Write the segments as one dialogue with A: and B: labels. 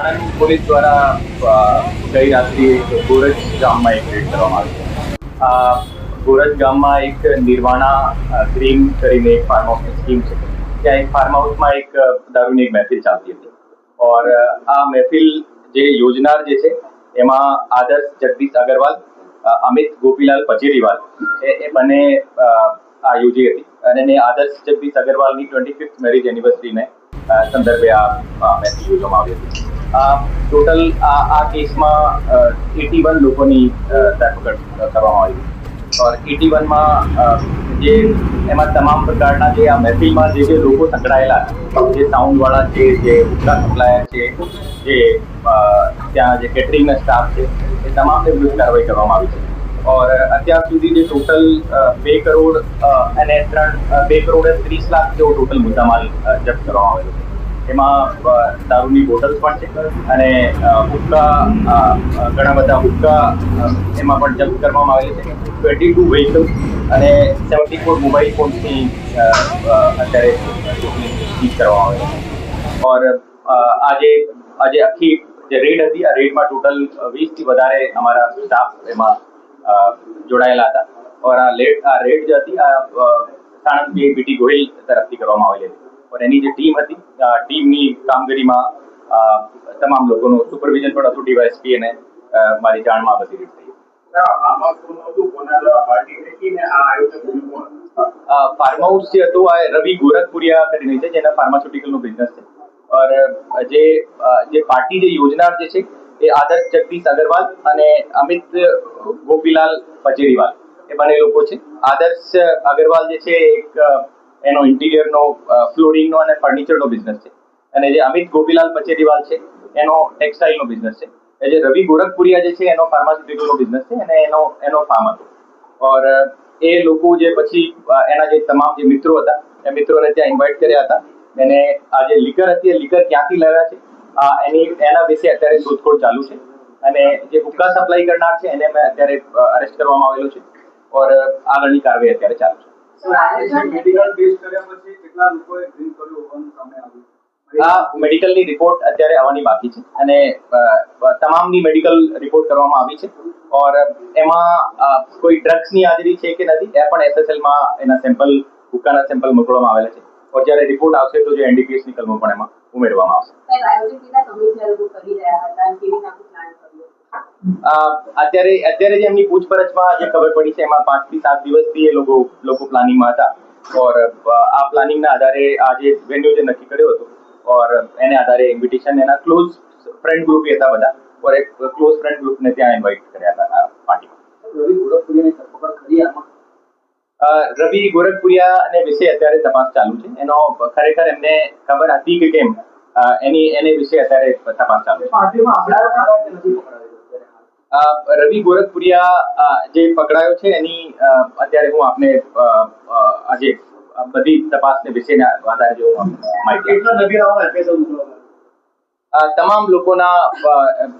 A: Anand police દ્વારા ગઈ રાત્રે ગોરજ ગામમાં એક રેડ કરવામાં આવ્યો ગોરજ ગામમાં એક નિર્વાણા ગ્રીન કરીને એક ફાર્મ હાઉસની સ્કીમ છે. ત્યાં એક ફાર્મ હાઉસમાં એક દારૂની એક મહેફિલ ચાલતી હતી. ઓર આ મહેફિલ જે યોજનાર જે છે, એમાં આદર્શ જગદીશ અગરવાલ અમિત ગોપીલાલ પચેરીવાલ એ એ બંને આ યોજી હતી. અને એને આદર્શ જગદીશ અગરવાલની ટ્વેન્ટી ફિફ્થ મેરેજ એનિવર્સરીને સંદર્ભે આ મહેફિલ યોજવામાં આવી હતી. ટોટલ આ કેસમાં એટી વન લોકોની ધરપકડ કરવામાં આવી. ઓર એટી વનમાં જે એમાં તમામ પ્રકારના જે આ મહેફિલમાં જે જે લોકો સંકળાયેલા જે સાઉન્ડવાળા છે, જે ઉત્તરા સપ્લાયર છે, જે ત્યાં જે કેટરિંગના સ્ટાફ છે, એ તમામને વિરુદ્ધ કાર્યવાહી કરવામાં આવી છે. ઓર અત્યાર સુધી જે ટોટલ બે કરોડ અને ત્રણ બે કરોડ ત્રીસ લાખ જેવો ટોટલ મુદ્દામાલ જપ્ત કરવામાં આવેલો છે. એમાં દારૂની બોટલ પણ છે અને હુક્કા ઘણા બધા હુક્કા એમાં પણ જપ્ત કરવામાં આવેલી છે. ટ્વેન્ટી ટુ વ્હીકલ અને સેવન્ટી ફોર મોબાઈલ ફોન્સની અત્યારે સીઝ કરવામાં આવે છે. ઓર આજે આજે આખી જે રેડ હતી, આ રેડમાં ટોટલ વીસથી વધારે અમારા સ્ટાફ એમાં જોડાયેલા હતા. ઓર આ લેડ આ રેડ જે હતી, આ સાણંદ બીટી ગોહિલ તરફથી કરવામાં આવેલી હતી. ઓર એની જે ટીમ હતી ટીમની કામગીરીમાં તમામ લોકોનું સુપરવિઝન પણ હતું ડીવાયએસપી અને મારી જાણમાં આ બધી રીત? ફાર્મ હાઉસ જે હતું આ રવિ ગોરખપુરિયા કરીને છે જેના ફાર્માસ્યુટિકલનો બિઝનેસ છે. ઓર જે જે પાર્ટી જે યોજનાર જે છે એ આદર્શ જગદીશ અગરવાલ અને અમિત ગોપીલાલ પચેરીવાલ એ બંને લોકો છે. આદર્શ અગરવાલ જે છે એક એનો ઇન્ટિરિયરનો ફ્લોરિંગનો અને ફર્નિચરનો બિઝનેસ છે. અને જે અમિત ગોપીલાલ પચેરીવાલ છે, એનો ટેક્સટાઇલનો બિઝનેસ છે. એ જે રવિ ગોરખપુરિયા જે છે, એનો ફાર્માસ્યુટિકલનો બિઝનેસ છે અને એનો એનો ફાર્મ હતો. ઓર, એ લોકો જે પછી એના જે તમામ જે મિત્રો હતા, એ મિત્રોને ત્યાં ઇન્વાઇટ કર્યા હતા. એને આ જે લીકર હતી, એ લીકર ક્યાંથી લાવ્યા છે? આ એની, એના વિશે અત્યારે શોધખોળ ચાલુ છે. અને જે હુક્કા સપ્લાય કરનાર છે, એને મેં અત્યારે અરેસ્ટ કરવામાં આવેલો છે. ઓર, આગળની કાર્યવાહી અત્યારે ચાલુ છે.
B: મેડિકલ ટેસ્ટ કર્યા પછી કેટલા લોકોએ ડ્રિંક કર્યું હોવાનું સામે આવ્યું?
A: આ મેડિકલની રિપોર્ટ અત્યારે આવવાની બાકી છે અને તમામની મેડિકલ રિપોર્ટ કરવામાં આવી છે. ઓર એમાં કોઈ ડ્રગ્સની હાજરી છે કે નથી એ પણ એસએસએલમાં એના સેમ્પલ હુક્કાના સેમ્પલ મોકલવામાં આવેલા છે. ઓર જ્યારે રિપોર્ટ આવશે તો જે એનડીપીએસની કલમો પણ એમાં ઉમેરવામાં આવશે. અત્યારે અત્યારે જે એમની પૂછપરછમાં જે ખબર પડી છે એમાં પાંચથી સાત દિવસથી એ લોકો લોકો પ્લાનિંગમાં હતા. ઓર આ પ્લાનિંગના આધારે આ જે વેન્યુ જે નક્કી કર્યો હતો ઓર એને આધારે ઇન્વિટેશન એના ક્લોઝ ફ્રેન્ડ ગ્રુપ હતા બધા ઓર એક ક્લોઝ ફ્રેન્ડ ગ્રુપને ત્યાં ઇન્વાઇટ કર્યા હતા આ પાર્ટીમાં
B: રવિ
A: ગોરખપુરિયા ને વિશે અત્યારે તપાસ ચાલુ છે. એનો ખરેખર એમને ખબર હતી કે કેમ? એની એને વિશે અત્યારે તપાસ ચાલુ છે. રવિ ગોરખપુરિયા જે પકડાયો છે એની અત્યારે હું આપને આજે બધી તપાસને વિશેના આધારે જે હું માહિતી તમામ લોકોના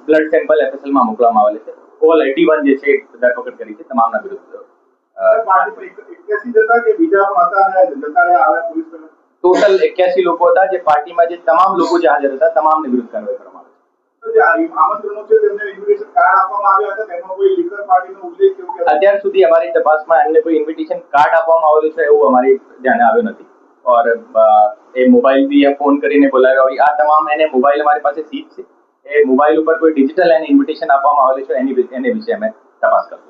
A: બ્લડ સેમ્પલ એફએસએલમાં મોકલવામાં આવેલા છે. ઓલ એટી વન જે છે ધરપકડ કરી છે તમામના વિરુદ્ધ ટોટલ એક્યાસી લોકો હતા જે પાર્ટીમાં જે તમામ લોકો જે હાજર હતા તમામને વિરુદ્ધ કાર્યવાહી કરવામાં આવી અત્યાર સુધી અમારી તપાસમાં એમને કોઈ ઇન્વિટેશન કાર્ડ આપવામાં આવેલું છે એવું અમારી ધ્યાને આવ્યું નથી. ઓર એ મોબાઈલથી ફોન કરીને બોલાવ્યા હોય. આ તમામ એને મોબાઈલ અમારી પાસે સીટ છે. એ મોબાઈલ ઉપર કોઈ ડિજિટલ એને ઇન્વિટેશન આપવામાં આવેલું છે એની એને વિશે અમે તપાસ કરશું.